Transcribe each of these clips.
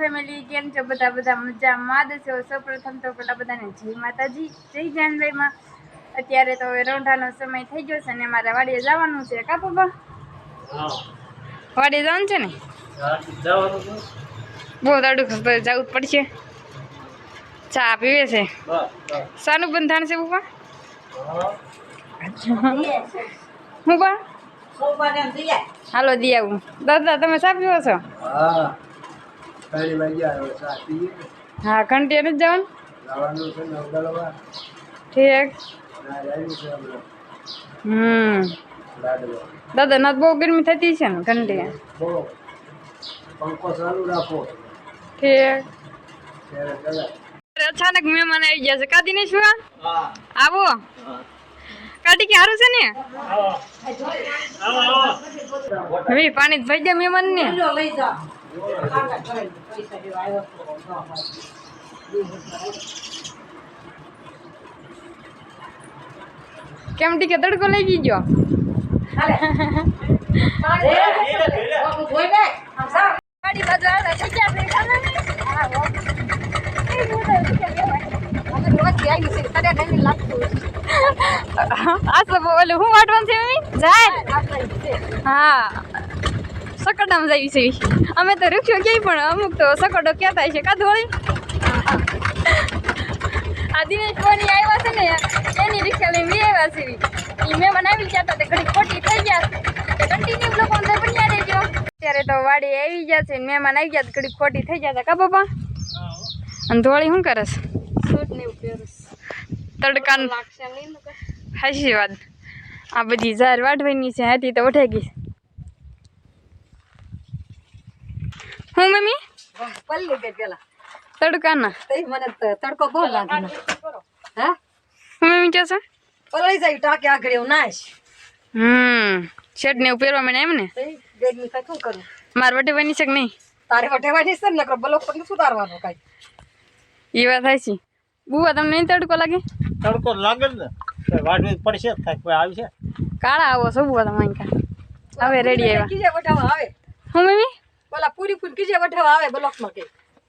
Family કેમ છો? બધા બધા મજામાં? જ છો સૌપ્રથમ તો પેલા બધાને જય માતાજી જય જાનભાઈમાં અત્યારે તો હવે રોંઢાનો સમય થઈ ગયો છે ને મારે વાડીએ જવાનું છે. કા પપ્પા વાડીએ જવાનું છે ને? બહુ દાડું ખસતો જવું જ પડશે. ચા પીવે છે. શાનું બંધાણ છે પપ્પા હું. બા હાલો દિયા દાદા તમે ચા પીવો છો? હા. પહેલી વાગ્યા આવ્યો છે. પીએ હા ઘંટી જ જવાનું? જવાનું છે ને ઠીક. ના હમ. દાદા ના બહુ ગરમી થતી છે ને ઘંટી પંખો ચાલુ રાખો. ઠીક. અચાનક મહેમાન આવી ગયા છે. કાદી નહીં શું આવો. કાઢી કે સારું છે ને? હવે પાણી ભાઈ જાય મહેમાન ને કેમ ટીકે તડકો લઈ ગયો? ક્યાં છે હા, સકડામાં જઈ છે. અમે તો રૂખ્યો ક્યાંય પણ અમુક તો સકડો કહેતા છે? કાં ધોળી આ દિનેશ કોની આવ્યા છે ને એની રિક્ષા લઈને બી આવ્યા છે એ મહેમાન આવી ગયા હતા તે ઘણી ખોટી થઈ ગયા. કન્ટિન્યુ લોકો અંદર યાદ રહેજો. અત્યારે તો વાડી આવી ગયા છે મહેમાન આવી ગયા તો ઘડી ખોટી થઈ ગયા હતા. કા બાપા અને ધોળી શું કરે તડકા હાશી વાત. આ બધી ઝાર વાઢવાની છે હાથી તો ઉઠાઈ ગઈ. હું મમ્મી? પલ્લી ગઈ પેલા. તડકાના. મને તડકો બહુ લાગે હા? હું મમ્મી કહે છે? પલળી જાય ટાંકે આગળ એવું નાશ. હમ શર્ટ ને એવું પહેરવા મને એમ ને? તઈ ગરમી થાય શું કરું? માર વટેવાની છે કે નહીં? તારે વટેવાની છે ને બ્લોક પર ઉતારવાનું કાંઈ. એ વાત થાય છે બુવા તમને નહીં તડકો લાગે? તડકો લાગે ને. વાટવી પડશે થાય કોઈ આવી છે? કાળા આવો છો બુવા તમે હવે રેડી આવ્યા. કીજે આવે. હું મમ્મી? પેલા પૂરી ફૂલ જે વટાવા આવે બ્લોકમાં કે.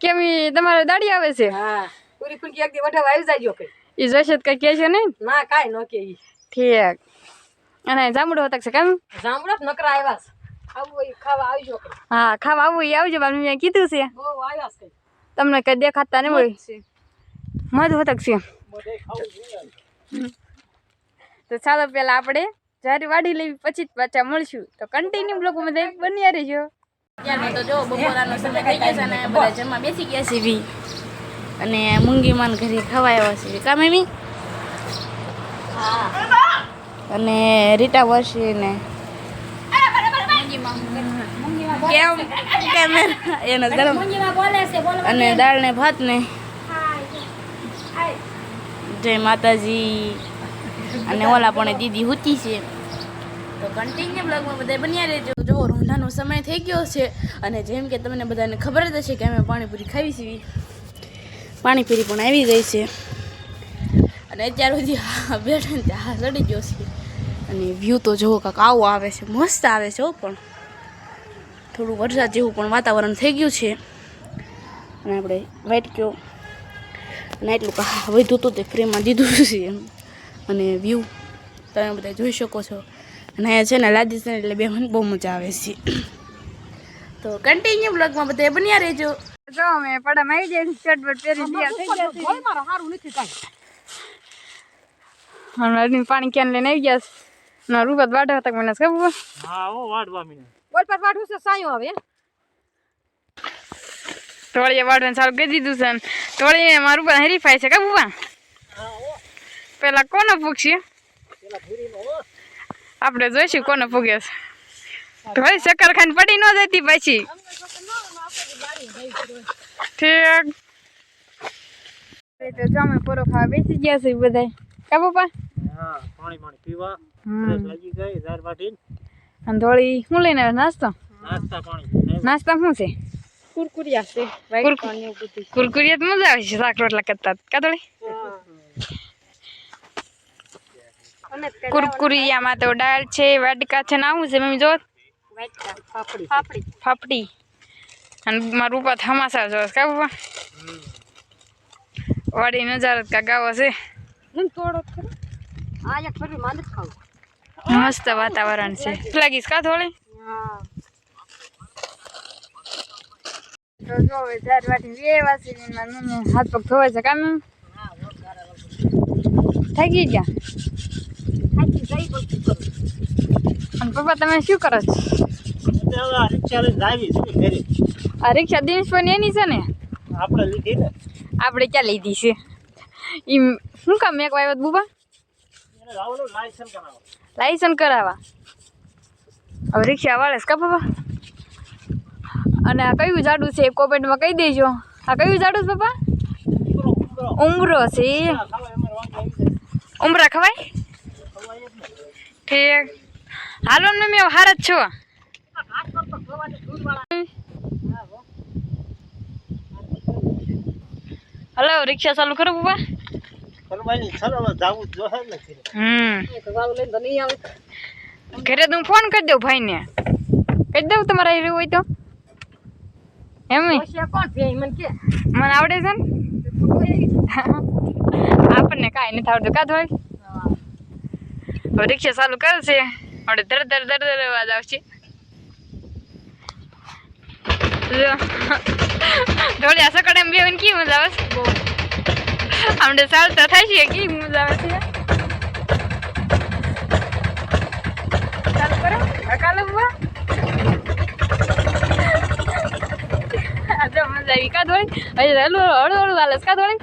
કેમ તમારે દાડી આવે છે? હા પૂરી ફૂલ એક દી વઠવ આવી જાયજો કે. એ જોશે કઈ કે છે નહીં? ના કાંઈ ન કે ઈ. ઠીક. અને જામડો હતા છે કેમ? જામડો જ નકરા આવ્યા છે. આવું ખાવા આવજો હા ખાવા આવું આવજો. મેં કીધું છે. બહુ આવ્યા છે. તમને કઈ દેખાતા નહીં હોય. મધ હોતક છે? તો ચાલો પેલા આપણે જ્યારે વાડી લેવી પછી જ પાછા મળશું. તો કન્ટિન્યુ બ્લોગમાં બધા બન્યા રહેજો. ત્યારનો તો જો બપોરાનો સમય થઈ ગયો છે અને બધા જમવા બેસી ગયા છે બી. અને મૂંગીમાન ઘરે ખાવા આવ્યા છે. કા મેમી અને રીટા વર્ષી ને કેમ? કેમેરા એનો? ગરમ અને દાળ ને ભાત ને. જય માતાજી. અને ઓલા પણ દીદી હુતી છે. તો કન્ટિન્યુ બ્લોગમાં બધા બન્યા રહેજો. જો રોંધાનો સમય થઈ ગયો છે અને જેમ કે તમને બધાને ખબર જ હશે કે અમે પાણીપુરી ખાવી છીએ પાણીપુરી પણ આવી ગઈ છે. અને અત્યાર સુધી બેઠા ને હા ચડી ગયો છે. અને વ્યૂ તો જુઓ કાંક આવો આવે છે. મસ્ત આવે છે પણ. થોડું વરસાદ જેવું પણ વાતાવરણ થઈ ગયું છે. અને આપણે વાઈટ કયો. અને એટલું વધ્યું તો તે ફ્રેમમાં દીધું છે અને વ્યૂ તમે બધા જોઈ શકો છો. અને અહીંયા છે ને લાદી છે એટલે બે મને બહુ મજા આવે છે. તો કન્ટિન્યુ બ્લોગમાં બધા બન્યા રહેજો. જો અમે પડામાં આવી જાય શર્ટ બટ પહેરી તૈયાર થઈ ગયા છે મારે સારું નથી કાંઈ. હમણાં પાણી ક્યાં લઈને આવી ગયા છે. ના રૂપત હતા મને ખબર હા હો વાટવા મીને. બોલ પર પાઠવું છે સાયું હવે. તોળીએ વાટવાનું ચાલુ કરી દીધું છે તોળીને મારું પણ હરીફાય છે કા બુવા પેલા કોને પૂછશે આપણે જોઈશું કોને પૂગે છે. ભાઈ ચક્કર ખાઈને પડી ન જતી પછી. ઠીક. તો જામે પૂરો ખાવા બેસી ગયા છે બધા કા પપ્પા? હા પાણી પાણી પીવા. લાગી ગઈ ઝાર વાટીને. અને થોડી શું લઈને આવ્યો? નાસ્તો? નાસ્તા પાણી નાસ્તા શું છે? કુરકુરિયા છે કુરકુરિયા તો મજા આવે છે શાક રોટલા કરતા. કા થોડી અને કુરકુરિયામાં તો દાળ છે વાટકા છે ને આવું છે મમ્મી જો ફાફડી. અને મારું ઉપર થમાસા જો કા બાપા વાડી નજારો કા ગાવો છે. મસ્ત વાતાવરણ છે. લાગીશ કા થોડી? હા. તો જો હવે વાટી વેવા છે મમ્મી હાથ પગ ધોવાય છે કામ થાકી ગયા? થાકી ગઈ પણ કરું અને પપ્પા તમે શું કરો છો? આ રિક્ષા દિનેશ પણ એની છે ને? આપણે લીધી ને. આપણે ક્યાં લીધી છે? ઈ શું કામ મેં આવ્યો બુબા? લાયસન કરાવવા. હવે રિક્ષા વાળે કા પપ્પા? અને આ કયું ઝાડું છે કોમેન્ટમાં કહી દેજો. આ કયું ઝાડું છે પપ્પા? ઉમરો છે ઉમરા ખવાય? ઠીક હાલો ને મેં હાર જ છો. હલો, રિક્ષા ચાલુ કરો બુબા. ને ઘરે. હું ફોન કરી દઉં ભાઈને. કરી દઉં તમારા હીરો હોય તો. એમ મને આવડે છે ને? આપણને કાંઈ નથી આવડતું. કા થોડી હવે રિક્ષા ચાલુ કરશે આપણે ધર ધર ધર ધર અવાજ આવશે. થોડી સકડ એમ બેવીને કેવી મજા આવે છે? આપણે ચાલતા થાય છે કેવી મજા આવે છે? ચાલુ કરો. કાલે બુआ આ. મજા આવી. કા થોડી હજી હળવું હળવું હળવું હાલે કા થોડી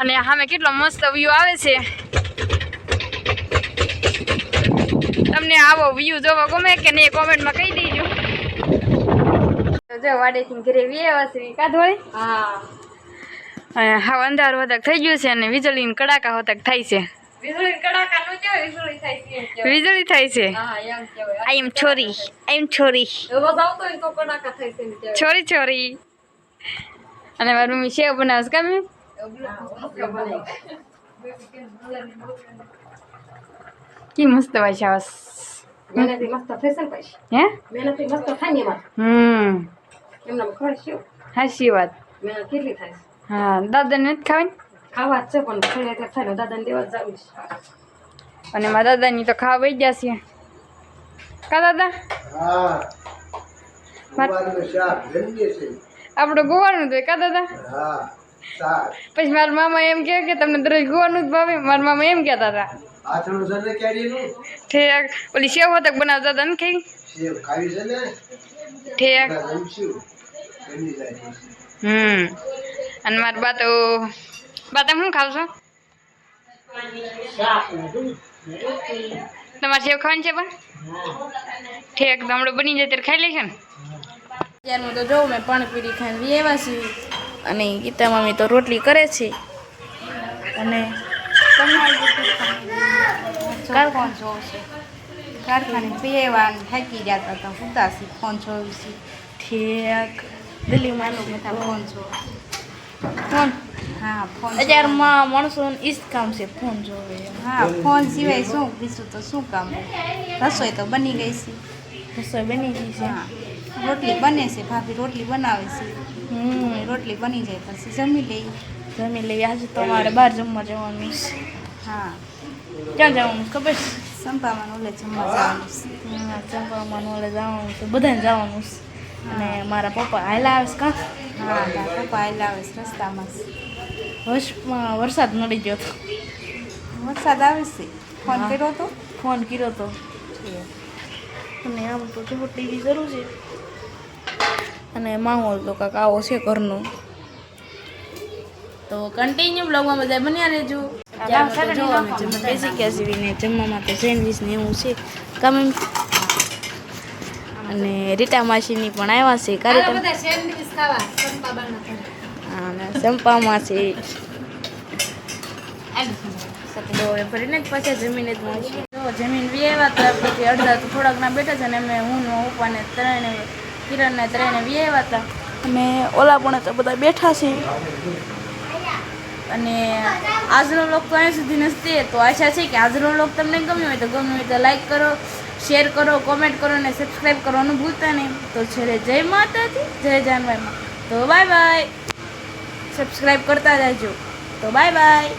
અને સામે કેટલો મસ્ત વ્યૂ આવે છે. તમને આવો વ્યૂ જોવો ગમે કે નહીં કોમેન્ટમાં કહી દેજો. જો વાડેથી ઘરે વ્યવહાર છે કા હા. અને હા અંધાર હોતક થઈ ગયું છે અને વીજળીની કડાકા હોતક થાય છે. વીજળી થાય છે આઈ એમ છોરી આઈ એમ છોરી. છોરી છોરી અને મારી મમ્મી સેવ બનાવશે કામ કી મસ્ત છે આવાસ મહેનતી મસ્ત ફેશન પાછી હે મહેનતી મસ્ત થાય ને એમાં હમ એમના ખબર શું હાચી વાત મહેનત કેટલી થાય છે હા દાદાને નથી ખાવાની ખાવા છે પણ ખાઈ એટલે થાય દાદાને દેવા જ જવું છે અને મારા દાદાની તો ખાવા વહી છે કા દાદા હા માર- છે આપણે ગોવાનું જ હોય કા દાદા હા પછી મારા મામા એમ કહે કે તમને દરરોજ ગોવાનું જ ભાવે મારા મામા એમ કહેતા હતા છે ઠેક. ઓલી સેવ હોતક બનાવતા હતા ને ખાઈ સેવ ખાવી છે ને? ઠેક. હમ. અને મારા બા તો બા તમે શું ખાવ છો? તમારે સેવ ખાવાની છે બા ઠેક તો હમણાં બની જાય ત્યારે ખાઈ લેશે ને? અત્યારમાં તો જોઉં મેં પાણી પીડી ખાઈને વ્યવા છીએ. અને ગીતા મમ્મી તો રોટલી કરે છે. અને ફોન જોશે કારખાને પીએવા થાકી જતા હતા ઉદાસી ફોન છે. ઠેક. દિલ્હીમાં બધા ફોન જોઉં ફોન. હા ફોન અત્યારમાં માણસોને ઈ જ કામ છે ફોન જોવે. હા ફોન સિવાય શું? બીજું તો શું કામ? રસોઈ તો બની ગઈ છે. રસોઈ બની ગઈ છે? હા. રોટલી બને છે ભાભી રોટલી બનાવે છે. હમ. રોટલી બની જાય પછી જમી લઈ જમી લઈએ. આજે તમારે બહાર જમવા જવાનું છે. હા. ક્યાં જવાનું ખબર? છે સંભાવવાનું ઓલે જમવા જવાનું હા, ચંપામાં ઓલે જવાનું છે. બધાને જવાનું છે. અને મારા પપ્પા હાયલા આવે છે કાં? હા તારા પપ્પા હાયલા આવે છે રસ્તામાં. વર્ષમાં વરસાદ નડી ગયો હતો વરસાદ આવે છે. ફોન કર્યો હતો ફોન કર્યો હતો અને આમ તો જો ટીવી જરૂર છે. અને માહોલ તો કાંક આવો છે ઘરનો. તો કન્ટિન્યુ બ્લોગમાં બધા બન્યા રહેજો. અત્યારમાં તો જો અમે જમવા બેસી ગયા છીએ ને જમવા માટે સેન્ડવીચ ને એવું છે. ગમે અને રીટા માસીની પણ આવ્યા છે. કાર્યક્રમ સંપામાં છે તો ફરીને જ પાછા જમીને જ મળશે જમીન બી આવ્યા હતા પછી અડધા તો થોડાક ના બેઠા છે ને અમે હું ને ઉપાને ત્રણે કિરણને ત્રણે બી આવ્યા હતા. અને ઓલા પણ તો બધા બેઠા છે. અને આજનો લોક તો અહીંયા સુધી નથી તો આશા છે કે આજનો લોક તમને ગમ્યો હોય તો ગમ્યો હોય તો લાઈક કરો શેર કરો કોમેન્ટ કરો અને સબસ્ક્રાઈબ કરવાનું ભૂલતા નહીં. તો છેલ્લે જય માતાજી, જય જાનવાઈમાં તો બાય બાય સબસ્ક્રાઈબ કરતા રહેજો. તો બાય બાય